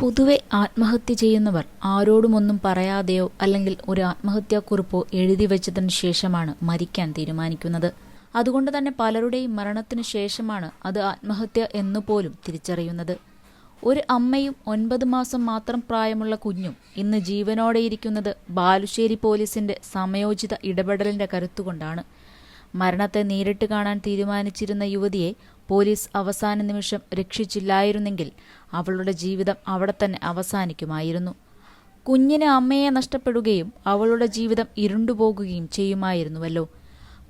പൊതുവെ ആത്മഹത്യ ചെയ്യുന്നവർ ആരോടുമൊന്നും പറയാതെയോ അല്ലെങ്കിൽ ഒരു ആത്മഹത്യാക്കുറിപ്പോ എഴുതി വെച്ചതിന് ശേഷമാണ് മരിക്കാൻ തീരുമാനിക്കുന്നത്. അതുകൊണ്ട് തന്നെ പലരുടെയും മരണത്തിനു ശേഷമാണ് അത് ആത്മഹത്യ എന്നുപോലും തിരിച്ചറിയുന്നത്. ഒരു അമ്മയും ഒൻപത് മാസം മാത്രം പ്രായമുള്ള കുഞ്ഞും ഇന്ന് ജീവനോടെയിരിക്കുന്നത് ബാലുശ്ശേരി പോലീസിന്റെ സമയോചിത ഇടപെടലിന്റെ കരുത്തുകൊണ്ടാണ്. മരണത്തെ നേരിട്ട് കാണാൻ തീരുമാനിച്ചിരുന്ന യുവതിയെ പോലീസ് അവസാന നിമിഷം രക്ഷിച്ചില്ലായിരുന്നെങ്കിൽ അവളുടെ ജീവിതം അവിടെ തന്നെ അവസാനിക്കുമായിരുന്നു. കുഞ്ഞിന് അമ്മയെ നഷ്ടപ്പെടുകയും അവളുടെ ജീവിതം ഇരുണ്ടുപോകുകയും ചെയ്യുമായിരുന്നുവല്ലോ.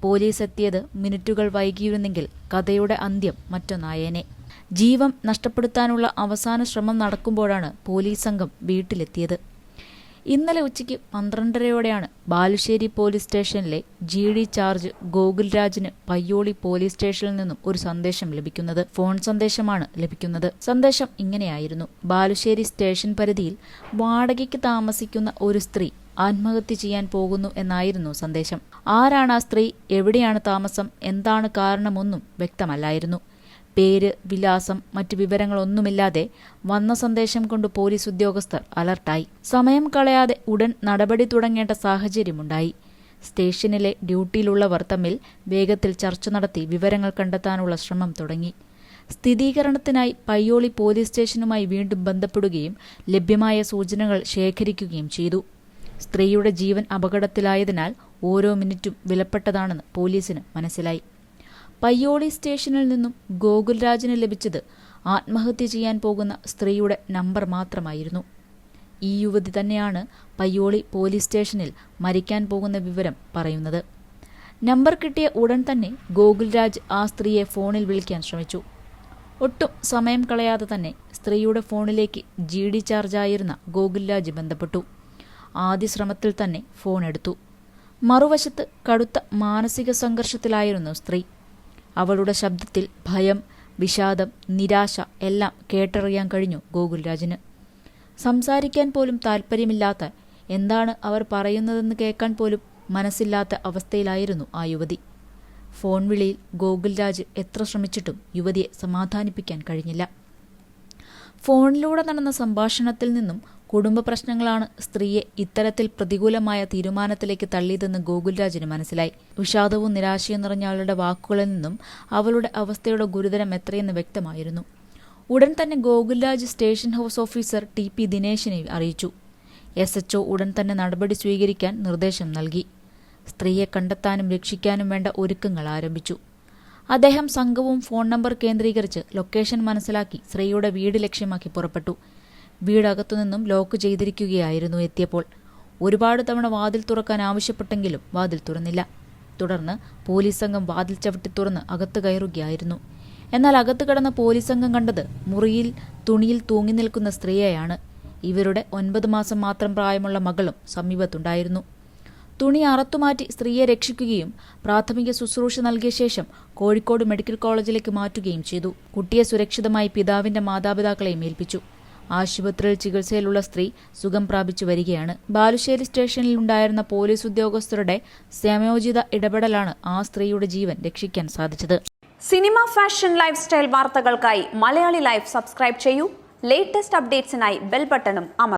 പോലീസ് എത്തിയത് മിനിറ്റുകൾ വൈകിയിരുന്നെങ്കിൽ കഥയുടെ അന്ത്യം മറ്റൊന്നായേനെ ജീവൻ നഷ്ടപ്പെടുത്താനുള്ള അവസാന ശ്രമം നടക്കുമ്പോഴാണ് പോലീസ് സംഘം വീട്ടിലെത്തിയത്. ഇന്നലെ ഉച്ചയ്ക്ക് പന്ത്രണ്ടരയോടെയാണ് ബാലുശ്ശേരി പോലീസ് സ്റ്റേഷനിലെ ജി ഡി ചാർജ് ഗോകുൽരാജിന് പയ്യോളി പോലീസ് സ്റ്റേഷനിൽ നിന്നും ഒരു സന്ദേശം ലഭിക്കുന്നത്. ഫോൺ സന്ദേശമാണ് ലഭിക്കുന്നത്. സന്ദേശം ഇങ്ങനെയായിരുന്നു. ബാലുശ്ശേരി സ്റ്റേഷൻ പരിധിയിൽ വാടകയ്ക്ക് താമസിക്കുന്ന ഒരു സ്ത്രീ ആത്മഹത്യ ചെയ്യാൻ പോകുന്നു എന്നായിരുന്നു സന്ദേശം. ആരാണ് ആ സ്ത്രീ? എവിടെയാണ് താമസം? എന്താണ് കാരണമൊന്നും വ്യക്തമല്ലായിരുന്നു. പേര് വിലാസം മറ്റു വിവരങ്ങളൊന്നുമില്ലാതെ വന്ന സന്ദേശം കൊണ്ട് പോലീസ് ഉദ്യോഗസ്ഥർ അലർട്ടായി. സമയം കളയാതെ ഉടൻ നടപടി തുടങ്ങേണ്ട സാഹചര്യമുണ്ടായി. സ്റ്റേഷനിലെ ഡ്യൂട്ടിയിലുള്ളവർ തമ്മിൽ വേഗത്തിൽ ചർച്ച നടത്തി വിവരങ്ങൾ കണ്ടെത്താനുള്ള ശ്രമം തുടങ്ങി. സ്ഥിരീകരണത്തിനായി പയ്യോളി പോലീസ് സ്റ്റേഷനുമായി വീണ്ടും ബന്ധപ്പെടുകയും ലഭ്യമായ സൂചനകൾ ശേഖരിക്കുകയും ചെയ്തു. സ്ത്രീയുടെ ജീവൻ അപകടത്തിലായതിനാൽ ഓരോ മിനിറ്റും വിലപ്പെട്ടതാണെന്ന് പോലീസിന് മനസ്സിലായി. പയ്യോളി സ്റ്റേഷനിൽ നിന്നും ഗോകുൽരാജിന് ലഭിച്ചത് ആത്മഹത്യ ചെയ്യാൻ പോകുന്ന സ്ത്രീയുടെ നമ്പർ മാത്രമായിരുന്നു. ഈ യുവതി തന്നെയാണ് പയ്യോളി പോലീസ് സ്റ്റേഷനിൽ മരിക്കാൻ പോകുന്ന വിവരം പറയുന്നത്. നമ്പർ കിട്ടിയ ഉടൻ തന്നെ ഗോകുൽരാജ് ആ സ്ത്രീയെ ഫോണിൽ വിളിക്കാൻ ശ്രമിച്ചു. ഒട്ടും സമയം കളയാതെ തന്നെ സ്ത്രീയുടെ ഫോണിലേക്ക് ജി ഡി ചാർജായിരുന്ന ഗോകുൽരാജ് ബന്ധപ്പെട്ടു. ആദ്യ ശ്രമത്തിൽ തന്നെ ഫോൺ എടുത്തു. മറുവശത്ത് കടുത്ത മാനസിക സംഘർഷത്തിലായിരുന്നു സ്ത്രീ. അവളുടെ ശബ്ദത്തിൽ ഭയം വിഷാദം നിരാശ എല്ലാം കേട്ടറിയാൻ കഴിഞ്ഞു ഗോകുൽരാജിന്. സംസാരിക്കാൻ പോലും താല്പര്യമില്ലാത്ത എന്താണ് അവർ പറയുന്നതെന്ന് കേൾക്കാൻ പോലും മനസ്സില്ലാത്ത അവസ്ഥയിലായിരുന്നു ആ യുവതി. ഫോൺ വിളിയിൽ ഗോകുൽരാജ് എത്ര ശ്രമിച്ചിട്ടും യുവതിയെ സമാധാനിപ്പിക്കാൻ കഴിഞ്ഞില്ല. ഫോണിലൂടെ നടന്ന സംഭാഷണത്തിൽ നിന്നും കുടുംബ പ്രശ്നങ്ങളാണ് സ്ത്രീയെ ഇത്തരത്തിൽ പ്രതികൂലമായ തീരുമാനത്തിലേക്ക് തള്ളിയതെന്ന് ഗോകുൽരാജിന് മനസ്സിലായി. വിഷാദവും നിരാശയും നിറഞ്ഞ അവളുടെ വാക്കുകളിൽ നിന്നും അവളുടെ അവസ്ഥയുടെ ഗുരുതരം എത്രയെന്ന് വ്യക്തമായിരുന്നു. ഉടൻ തന്നെ ഗോകുൽരാജ് station house officer T P ദിനേശിനെ അറിയിച്ചു. എസ് എച്ച് ഉടൻ തന്നെ നടപടി സ്വീകരിക്കാൻ നിർദ്ദേശം നൽകി. സ്ത്രീയെ കണ്ടെത്താനും രക്ഷിക്കാനും വേണ്ട ഒരുക്കങ്ങൾ ആരംഭിച്ചു. അദ്ദേഹം സംഘവും ഫോൺ നമ്പർ കേന്ദ്രീകരിച്ച് ലൊക്കേഷൻ മനസ്സിലാക്കി സ്ത്രീയുടെ വീട് ലക്ഷ്യമാക്കി പുറപ്പെട്ടു. വീടകത്തുനിന്നും ലോക്ക് ചെയ്തിരിക്കുകയായിരുന്നു എത്തിയപ്പോൾ. ഒരുപാട് തവണ വാതിൽ തുറക്കാൻ ആവശ്യപ്പെട്ടെങ്കിലും വാതിൽ തുറന്നില്ല. തുടർന്ന് പോലീസ് സംഘം വാതിൽ ചവിട്ടി തുറന്ന് അകത്ത് കയറുകയായിരുന്നു. എന്നാൽ അകത്ത് കടന്ന പോലീസ് സംഘം കണ്ടത് മുറിയിൽ തുണിയിൽ തൂങ്ങി നിൽക്കുന്ന സ്ത്രീയെയാണ്. ഇവരുടെ ഒൻപത് മാസം മാത്രം പ്രായമുള്ള മകളും സമീപത്തുണ്ടായിരുന്നു. തുണി അറത്തുമാറ്റി സ്ത്രീയെ രക്ഷിക്കുകയും പ്രാഥമിക ശുശ്രൂഷ നൽകിയ ശേഷം കോഴിക്കോട് മെഡിക്കൽ കോളേജിലേക്ക് മാറ്റുകയും ചെയ്തു. കുട്ടിയെ സുരക്ഷിതമായി പിതാവിന്റെ മാതാപിതാക്കളെയും ഏൽപ്പിച്ചു. ആശുപത്രിയിൽ ചികിത്സയിലുള്ള സ്ത്രീ സുഖം പ്രാപിച്ചു വരികയാണ്. ബാലുശ്ശേരി സ്റ്റേഷനിൽ ഉണ്ടായിരുന്ന പോലീസ് ഉദ്യോഗസ്ഥരുടെ സമയോചിത ഇടപെടലാണ് ആ സ്ത്രീയുടെ ജീവൻ രക്ഷിക്കാൻ സാധിച്ചത്. സിനിമ ഫാഷൻ ലൈഫ് സ്റ്റൈൽ വാർത്തകൾക്കായി മലയാളി ലൈഫ് സബ്സ്ക്രൈബ് ചെയ്യൂ. ലേറ്റസ്റ്റ് അപ്ഡേറ്റ്സിനായി ബെൽ ബട്ടണും അമർ